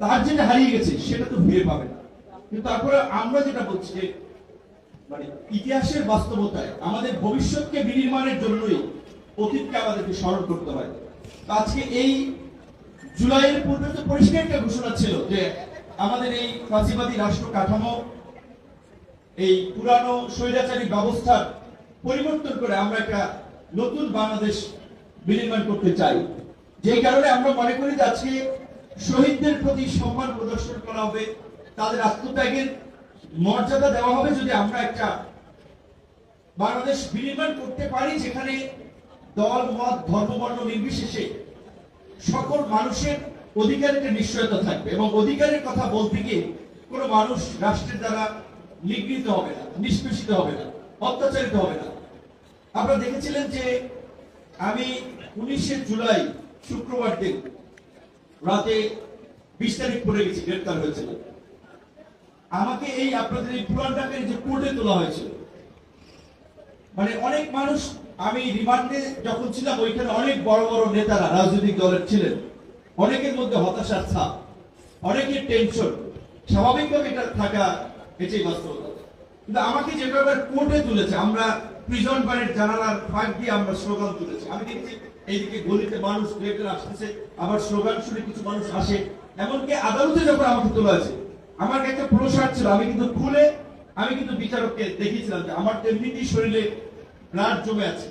তার যেটা হারিয়ে গেছে, সেটা তো ফিরে পাবে না। কিন্তু তারপরে আমরা যেটা বলছি যে মানে ইতিহাসের বাস্তবতায় আমাদের ভবিষ্যৎকে বিনির্মাণের জন্যই অতীতকে আমাদেরকে স্মরণ করতে হয়। আজকে এই জুলাইয়ের পূর্বে তো পরিষ্কার একটা ঘোষণা ছিল যে, আমাদের এই ফাঁসিবাদী রাষ্ট্র কাঠামো, এই পুরানো স্বৈরাচারী ব্যবস্থার পরিবর্তন করে আমরা একটা নতুন বাংলাদেশ বিনির্মাণ করতে চাই। যে কারণে আমরা মনে করি যে আজকে শহীদদের প্রতি সম্মান প্রদর্শন করা হবে, তাদের আত্মত্যাগের মর্যাদা দেওয়া হবে যদি আমরা একটা বাংলাদেশ বিনির্মাণ করতে পারি যেখানে দল, মত, ধর্ম, বর্ণ নির্বিশেষে সকল মানুষের অধিকারের নিশ্চয়তা থাকবে এবং অধিকারের কথা বলতে গিয়ে কোনো মানুষ রাষ্ট্রের দ্বারা নিগৃহীত হবে না, নিষ্পেষিত হবে না, অত্যাচারিত হবে না। আপনারা দেখেছিলেন যে আমি উনিশে জুলাই শুক্রবার দিন রাতে বিশ তারিখ পড়ে গেছি, গ্রেপ্তার হয়েছিল আমাকে এই আপনাদের এই পুরান যে কোর্টে তোলা হয়েছিল মানে অনেক মানুষ, আমি রিমান্ডে যখন ছিলাম, ওইখানে অনেক বড় বড় নেতারা, রাজনৈতিক দলের ছিলেন। অনেকের মধ্যে হতাশার ছাপ অনেকের টেনশন স্বাভাবিকভাবে এটা থাকা এটাই বাস্তবতা। কিন্তু আমাকে যেভাবে কোর্টে তুলেছে, আমরা প্রিজন বাড়ির জানালার ফাঁক দিয়ে আমরা স্লোগান তুলেছি। আমি দেখছি এইদিকে গলিতে মানুষ দু আসতেছে, আবার স্লোগান শুনে কিছু মানুষ আসে। এমনকি আদালতে যখন আমাকে তোলা আছে আমার একটা প্রসার ছিল, আমি কিন্তু খুলে, আমি কিন্তু বিচারককে দেখিয়েছিলাম যে আমার তো এমনিতেই শরীরে ব্লাড জমে আছে।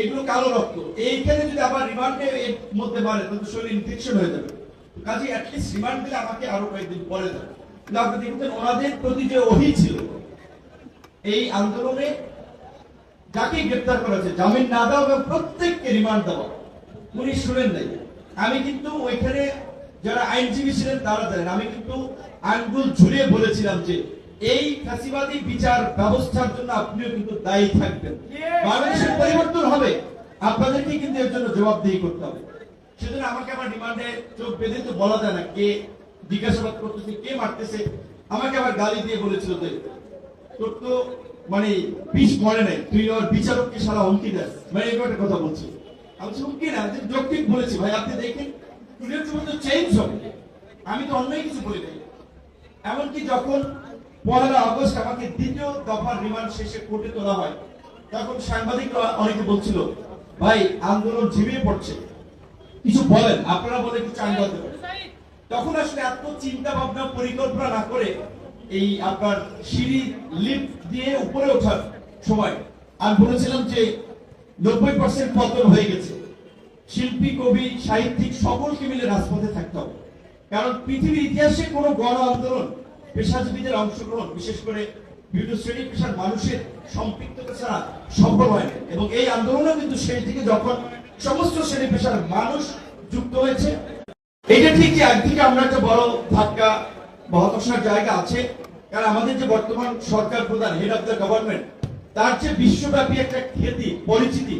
এগুলো কালো রক্ত। এইখানে যদি আবার রিমান্ডে এর মধ্যে মারে, তাহলে শরীর ইনফেকশন হয়ে যাবে। কাজে অ্যাটলিস্ট রিমান্ড দিলে আমাকে আরও কয়েকদিন পরে দেবে। কিন্তু আপনি দেখতেন ওনাদের প্রতি যে অহি ছিল, এই আন্দোলনে যাকে গ্রেপ্তার করা হয়েছে জামিন না দেওয়া এবং প্রত্যেককে রিমান্ড দেওয়া উনি শুনেন নাই। আমি কিন্তু ওইখানে যারা আইনজীবী ছিলেন তারা জানেন। আমি কিন্তু আঙ্গুল ঝুলিয়ে বলেছিলাম যে এই ফ্যাসিবাদী বিচার ব্যবস্থার জন্য আপনিও কিন্তু দায়ী থাকবেন। বাংলাদেশের পরিবর্তন হবে। আপনাদেরকে কিন্তু এর জন্য জবাবদিহি করতে হবে। সেজন্য আমাকে আমার রিমান্ডে চোখ বেঁধে তো বলা যায় না কে জিজ্ঞাসাবাদ করতেছে কে মারতেছে। আমাকে আবার গালি দিয়ে বলেছিল যে তোর তো মানে বিষ মরে নাই। তুই ওর বিচারককে সারা হুমকি দেস। মানে এরকম একটা কথা বলছি। আমি হুমকি না যে যৌক্তিক বলেছি। ভাই, আপনি দেখেন টুডে টুডে তো চেঞ্জ হবে। আমি তো অন্যায় কিছু বলি নাই। এমনকি যখন পহেলা আগস্ট আমাকে দ্বিতীয় দফার রিমান্ড শেষে কোর্টে তোলা হয়, তখন সাংবাদিকরা অনেকে বলছিল, ভাই, আন্দোলন ঝিমিয়ে পড়ছে। কিছু বলেন, আপনারা বলে কিছু পারেন তখন আসলে এত চিন্তা ভাবনা পরিকল্পনা না করে এই আপনার সিঁড়ি লিফট দিয়ে উপরে ওঠার সময়। আমি বলেছিলাম যে নব্বই পার্সেন্ট পতন হয়ে গেছে। শিল্পী, কবি, সাহিত্যিক সকলকে মিলে রাজপথে থাকতে হবে। কারণ পৃথিবীর ইতিহাসে কোনো গণ আন্দোলন, পেশাজীবীদের অংশগ্রহণ, বিশেষ করে বিভিন্ন শ্রেণি পেশার মানুষের সম্পৃক্ততা ছাড়া সফল হয় এবং এই আন্দোলনে কিন্তু সেই দিকে যখন সমস্ত শ্রেণি পেশার মানুষ যুক্ত হয়েছে। এটা ঠিক যে একদিকে আমরা একটা বড় ধাক্কা বা জায়গা আছে। কারণ আমাদের যে বর্তমান সরকার প্রধান হেড অফ দ্য গভর্নমেন্ট তার যে বিশ্বব্যাপী একটা খ্যাতি, পরিচিতি,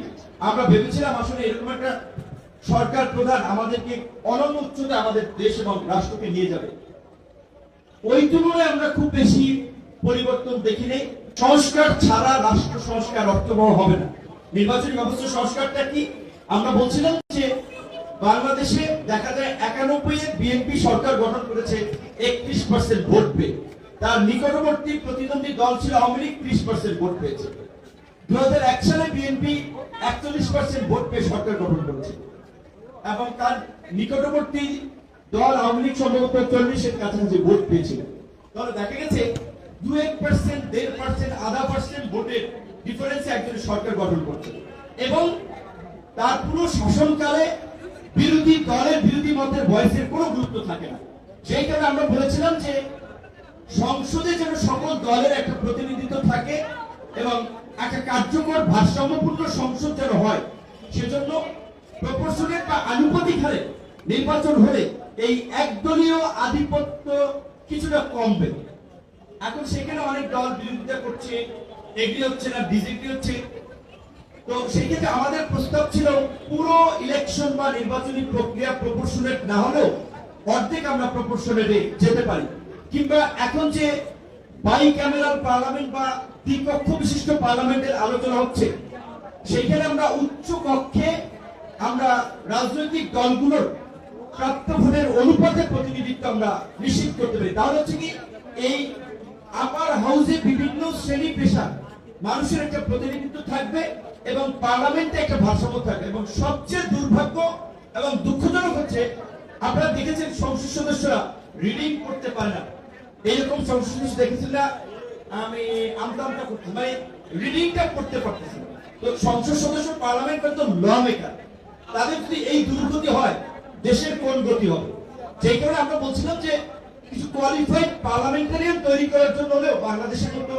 আমরা ভেবেছিলাম আসলে এরকম একটা সরকার প্রধান আমাদেরকে অনন্য উচ্চতা আমাদের দেশ এবং রাষ্ট্রকে নিয়ে যাবে। ওই তুলনায় আমরা খুব বেশি পরিবর্তন দেখি নেই। সংস্কার ছাড়া রাষ্ট্র সংস্কার অর্থবহ হবে না। নির্বাচনী ব্যবস্থা সংস্কারটা কি? আমরা বলছিলাম যে বাংলাদেশে দেখা যায় একানব্বই এর বিএনপি সরকার গঠন করেছে একত্রিশ পার্সেন্ট ভোট পেয়ে। তার নিকটবর্তী প্রতিদ্বন্দ্বী দল ছিল আওয়ামী লীগ, ত্রিশ পার্সেন্ট ভোট পেয়েছে। দু এক সালে বিএনপি একচল্লিশ পার্সেন্ট ভোট পেয়ে সরকার গঠন করেছে। এবং তার নিকটবর্তী দল আওয়ামী লীগ সম্ভবত চল্লিশের কাছাকাছি ভোট পেয়েছিল। তাহলে দেখা গেছে দু এক পার্সেন্ট দেড় পার্সেন্ট আধা পার্সেন্ট ভোটের ডিফারেন্সে একজন সরকার গঠন করছে। এবং তার পুরো শাসনকালে বিরোধী দলের বিরোধী মতের ভয়েসের কোনো গুরুত্ব থাকে না। সেই কারণে আমরা বলেছিলাম যে সংসদে যেন সকল দলের একটা প্রতিনিধিত্ব থাকে এবং একটা কার্যকর ভারসাম্যপূর্ণ সংসদ যেন হয়, সেজন্য প্রপোর্শনের বা আনুপাতিক হারে নির্বাচন হলে এই একদলীয় আধিপত্য কিছুটা কমবে। এখন সেখানে অনেক দল বিরোধিতা করছে এগ্রি হচ্ছে না ডিজিগ্রি হচ্ছে। তো সেক্ষেত্রে আমাদের প্রস্তাব ছিল, পুরো ইলেকশন বা নির্বাচনী প্রক্রিয়া প্রপোর্শনেট না হলেও অর্ধেক আমরা প্রপোর্শনেটে যেতে পারি। কিংবা এখন যে বাই ক্যামেরাল পার্লামেন্ট বা দ্বিকক্ষ বিশিষ্ট পার্লামেন্টের আলোচনা হচ্ছে, সেইখানে আমরা উচ্চ কক্ষে আমরা রাজনৈতিক দলগুলোর প্রাপ্ত ভোটের অনুপাতের প্রতিনিধিত্ব আমরা নিশ্চিত করতে পারি। তাহলে হচ্ছে কি, এই আপার হাউসে বিভিন্ন শ্রেণি পেশা মানুষের একটা প্রতিনিধিত্ব থাকবে এবং পার্লামেন্টে একটা ভারসাম্য থাকবে এবং সবচেয়ে দুর্ভাগ্য এবং দুঃখজনক হচ্ছে, আপনারা দেখেছেন সংসদ সদস্যরা রিডিং করতে পারে না। এইরকম সংসদ সদস্য দেখেছেন না? আমি আমতা করতে মানে রিডিংটা করতে পারতেছি। তো সংসদ সদস্য পার্লামেন্টের তো ল মেকার তাদের যদি এই দুর্গতি হয়, দেশের কোন গতি হবে? সেই কারণে আমরা বলছিলাম যে কিছু কোয়ালিফাইড পার্লামেন্টারিয়ান তৈরি করার জন্য হলেও বাংলাদেশের মতো